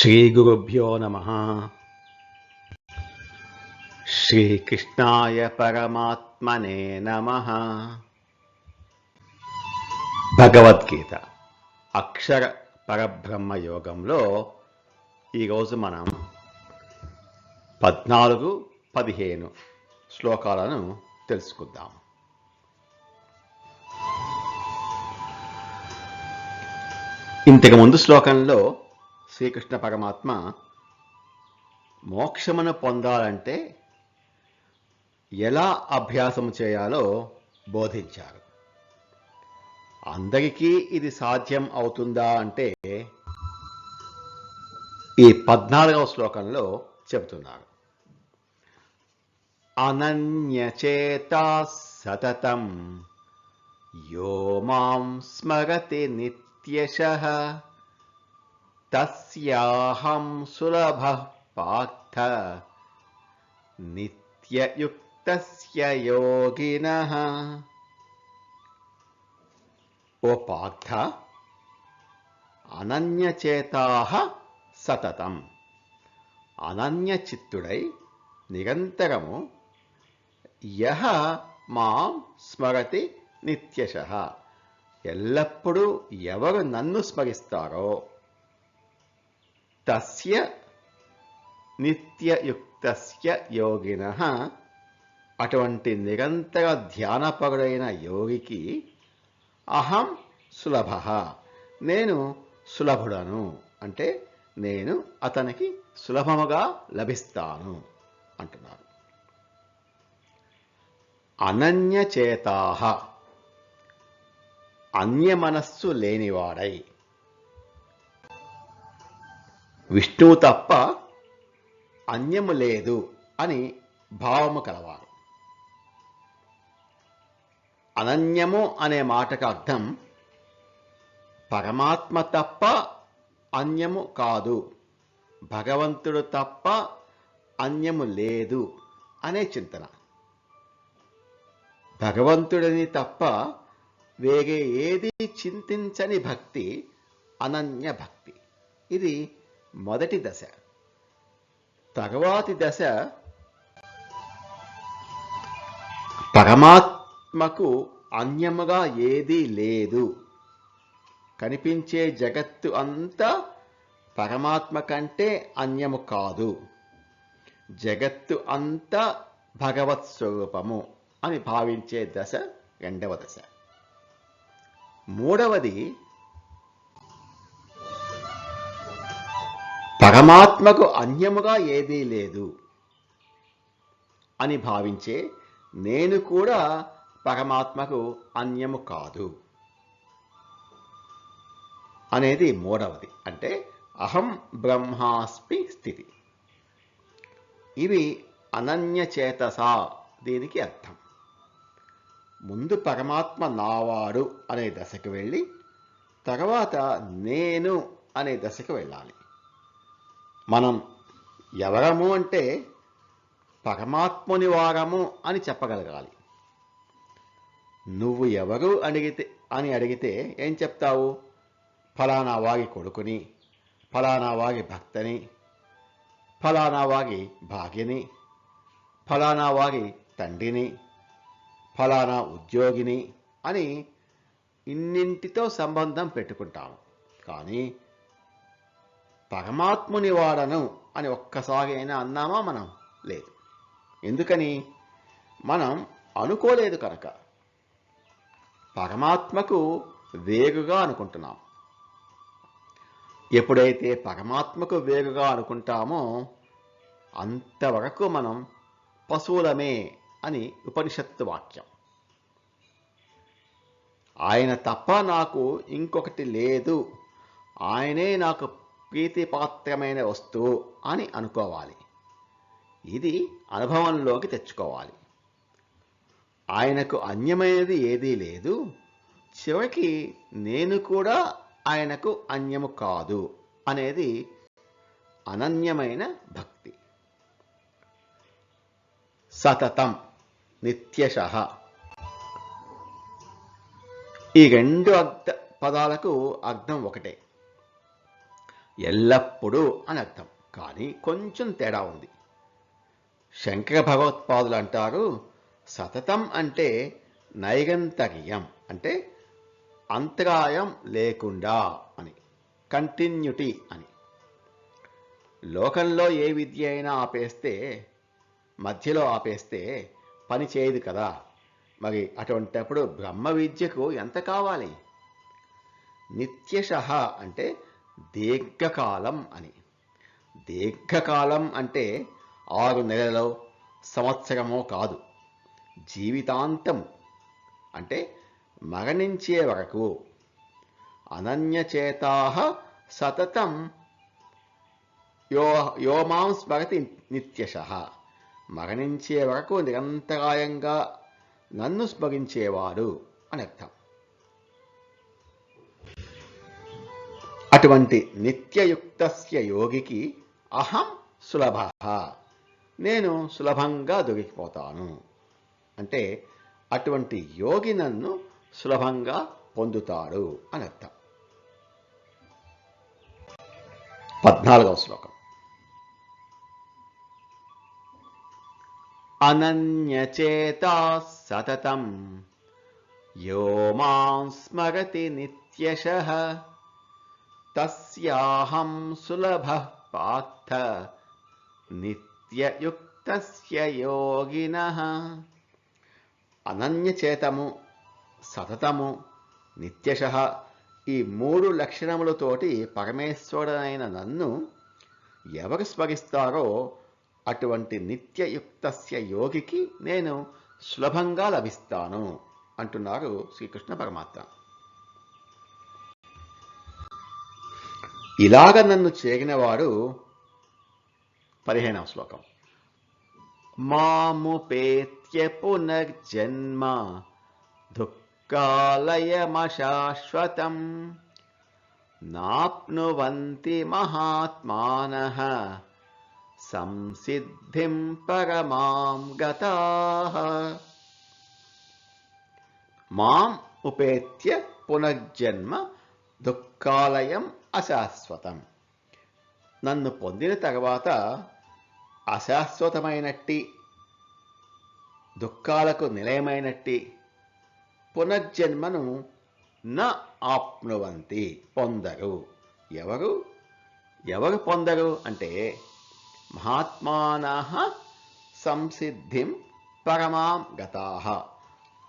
శ్రీగురుభ్యో నమ శ్రీకృష్ణాయ పరమాత్మనే నమ భగవద్గీత అక్షర పరబ్రహ్మ యోగంలో ఈరోజు మనం పద్నాలుగు పదిహేను శ్లోకాలను తెలుసుకుందాం. ఇంతకు ముందు శ్లోకంలో శ్రీకృష్ణ పరమాత్మ మోక్షమును పొందాలంటే ఎలా అభ్యాసం చేయాలో బోధించారు. అందరికీ ఇది సాధ్యం అవుతుందా అంటే ఈ పద్నాలుగవ శ్లోకంలో చెబుతున్నారు. అనన్యచేత సతతం యో మాం స్మరతి నిత్యశః తస్యాహం సులభ పార్థ నిత్యయుక్తస్య యోగిన ఓ పార్థ అనన్యచేతాః సతతం అనన్యచిత్తుడై నిరంతరము యహ మాం స్మరతి నిత్యశ ఎల్లప్పుడూ ఎవరు నన్ను స్మరిస్తారో తస్య నిత్యయుక్తస్య యోగిన. అటువంటి నిరంతర ధ్యానపరుడైన యోగికి అహం సులభ. నేను సులభుడను. అంటే నేను అతనికి సులభముగా లభిస్తాను అంటున్నారు. అనన్యచేతాహ అన్యమనస్సు లేనివాడై. విష్ణువు తప్ప అన్యము లేదు అని భావము కలవారు. అనన్యము అనే మాటకు అర్థం పరమాత్మ తప్ప అన్యము కాదు భగవంతుడు తప్ప అన్యము లేదు అనే చింతన. భగవంతుడిని తప్ప వేరే ఏది చింతించని భక్తి అనన్య భక్తి. ఇది మొదటి దశ. తరువాతి దశ పరమాత్మకు అన్యముగా ఏదీ లేదు. కనిపించే జగత్తు అంతా పరమాత్మ కంటే అన్యము కాదు. జగత్తు అంతా భగవత్ స్వరూపము అని భావించే దశ రెండవ దశ. మూడవది పరమాత్మకు అన్యముగా ఏదీ లేదు అని భావించే నేను కూడా పరమాత్మకు అన్యము కాదు అనేది మూడవది. అంటే అహం బ్రహ్మాస్మి స్థితి. ఇవి అనన్యచేతసా దీనికి అర్థం. ముందు పరమాత్మ నావాడు అనే దశకు వెళ్ళి తర్వాత నేను అనే దశకు వెళ్ళాలి. మనం ఎవరము అంటే పరమాత్ముని వారము అని చెప్పగలగాలి. నువ్వు ఎవరు అడిగితే అని అడిగితే ఏం చెప్తావు? ఫలానా వాగి కొడుకుని ఫలానా వాగి భక్తని ఫలానా వాగి భాగ్యని ఫలానా వాగి తండ్రిని ఫలానా ఉద్యోగిని అని ఇన్నింటితో సంబంధం పెట్టుకుంటాము. కానీ పరమాత్ముని వాడను అని ఒక్కసారి అయినా అన్నామా మనం? లేదు. ఎందుకని? మనం అనుకోలేదు కనుక. పరమాత్మకు వేగుగా అనుకుంటున్నాం. ఎప్పుడైతే పరమాత్మకు వేగుగా అనుకుంటామో అంతవరకు మనం పశువులమే అని ఉపనిషత్తు వాక్యం. ఆయన తప్ప నాకు ఇంకొకటి లేదు. ఆయనే నాకు ప్రీతిపాత్రమైన వస్తువు అని అనుకోవాలి. ఇది అనుభవంలోకి తెచ్చుకోవాలి. ఆయనకు అన్యమైనది ఏదీ లేదు. చివరికి నేను కూడా ఆయనకు అన్యము కాదు అనేది అనన్యమైన భక్తి. సతతం నిత్యశ. ఈ రెండు అర్థ పదాలకు అర్థం ఒకటే. ఎల్లప్పుడూ అని అర్థం. కానీ కొంచెం తేడా ఉంది. శంకర భగవత్పాదులు అంటారు సతతం అంటే నైరంతర్యం అంటే అంతరాయం లేకుండా అని కంటిన్యూటీ అని. లోకంలో ఏ విద్య అయినా ఆపేస్తే మధ్యలో ఆపేస్తే పని చేయదు కదా. మరి అటువంటప్పుడు బ్రహ్మ విద్యకు ఎంత కావాలి? నిత్యశ అంటే దీర్ఘకాలం అని. దీర్ఘకాలం అంటే ఆరు నెలలో సంవత్సరమో కాదు జీవితాంతం అంటే మరణించే వరకు. అనన్యచేతా సతతం యో యోమాం స్మరతి నిత్యశ. మరణించే వరకు నిరంతరాయంగా నన్ను స్మరించేవాడు అని అర్థం. అటువంటి నిత్యయుక్తస్య యోగికి అహం సులభ. నేను సులభంగా దొరికిపోతాను. అంటే అటువంటి యోగి నన్ను సులభంగా పొందుతాడు అని అర్థం. పద్నాలుగవ శ్లోకం. అనన్యచేత సతతం. యో మాం స్మరతి నిత్యశ. తస్యాహం సులభ పార్థ నిత్యయుక్తస్య యోగిన అనన్యచేతము సతతము నిత్యశ ఈ మూడు లక్షణములతోటి పరమేశ్వరుడైన నన్ను ఎవరు స్మరిస్తారో అటువంటి నిత్యయుక్తస్య యోగికి నేను సులభంగా లభిస్తాను అంటున్నారు శ్రీకృష్ణ పరమాత్మ. ఇలాగ నన్ను చేరినవాడు పదిహేనవ శ్లోకం మాముపేత్య పునర్జన్మ దుఃఖాలయమశాశ్వతం నాప్నువంతి మహాత్మానః సంసిద్ధిం పరమాం గతాః మాం ఉపేత్య పునర్జన్మ దుఃఖాలయం అశాశ్వతం. నన్ను పొందిన తర్వాత అశాశ్వతమైనట్టి దుఃఖాలకు నిలయమైనట్టి పునర్జన్మను న ఆప్నువంతి పొందరు. ఎవరు? ఎవరు పొందరు? అంటే మహాత్మాన సంసిద్ధిం పరమాం గతాహ.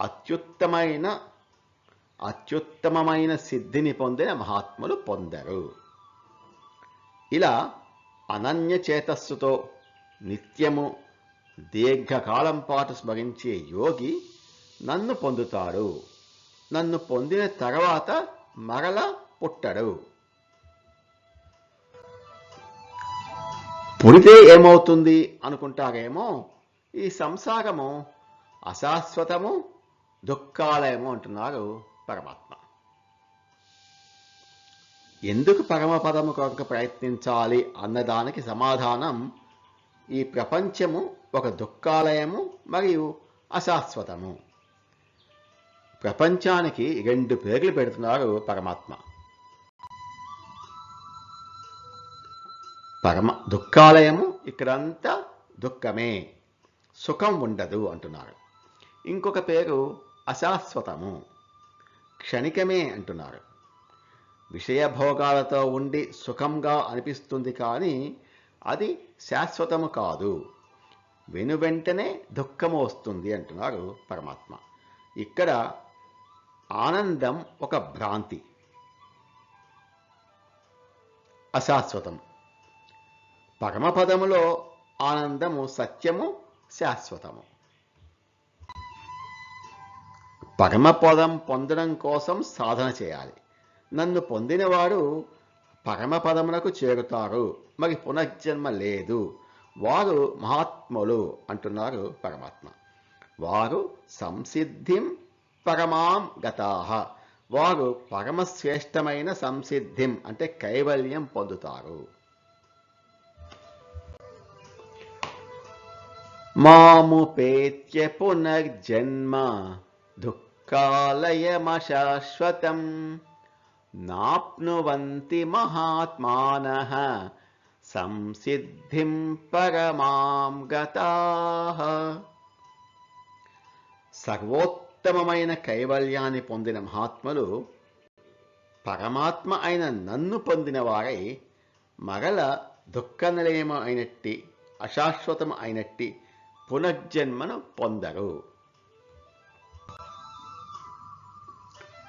అత్యుత్తమైన అత్యుత్తమమైన సిద్ధిని పొందిన మహాత్ములు పొందరు. ఇలా అనన్య చేతస్సుతో నిత్యము దీర్ఘకాలం పాటు స్మరించే యోగి నన్ను పొందుతాడు. నన్ను పొందిన తర్వాత మరల పుట్టడు. పుడితే ఏమవుతుంది అనుకుంటారేమో? ఈ సంసారము అశాశ్వతము దుఃఖాలయము అంటున్నారు. పరమాత్మ. ఎందుకు పరమపదము కొరకు ప్రయత్నించాలి అన్నదానికి సమాధానం ఈ ప్రపంచము ఒక దుఃఖాలయము మరియు అశాశ్వతము. ప్రపంచానికి రెండు పేర్లు పెడుతున్నారు పరమాత్మ. పరమ దుఃఖాలయము ఇక్కడంతా దుఃఖమే. సుఖం ఉండదు అంటున్నారు ఇంకొక పేరు అశాశ్వతము. క్షణికమే అంటున్నారు. విషయభోగాలతో ఉండి సుఖంగా అనిపిస్తుంది కానీ అది శాశ్వతము కాదు. వెను వెంటనే దుఃఖము వస్తుంది అంటున్నారు పరమాత్మ. ఇక్కడ ఆనందం ఒక భ్రాంతి. అశాశ్వతం. పరమపదములో ఆనందము సత్యము శాశ్వతము. పరమపదం పొందడం కోసం సాధన చేయాలి. నన్ను పొందినవాడు పరమపదమునకు చేరుతారు. మరి పునర్జన్మ లేదు. వారు మహాత్ములు అంటున్నారు పరమాత్మ. వారు సంసిద్ధిం పరమాం గతాహ వారు పరమశ్రేష్టమైన సంసిద్ధిం అంటే కైవల్యం పొందుతారు. మాముపేత్య పునర్జన్మ దుఃఖాలయమశాశ్వతం నాప్నువంతి మహాత్మానః సంసిద్ధిం పరమాం గతాః సర్వోత్తమమైన కైవల్యాన్ని పొందిన మహాత్ములు పరమాత్మ అయిన నన్ను పొందిన వారై మరల దుఃఖ నిలయము అయినట్టి అశాశ్వతం అయినట్టి పునర్జన్మను పొందరు.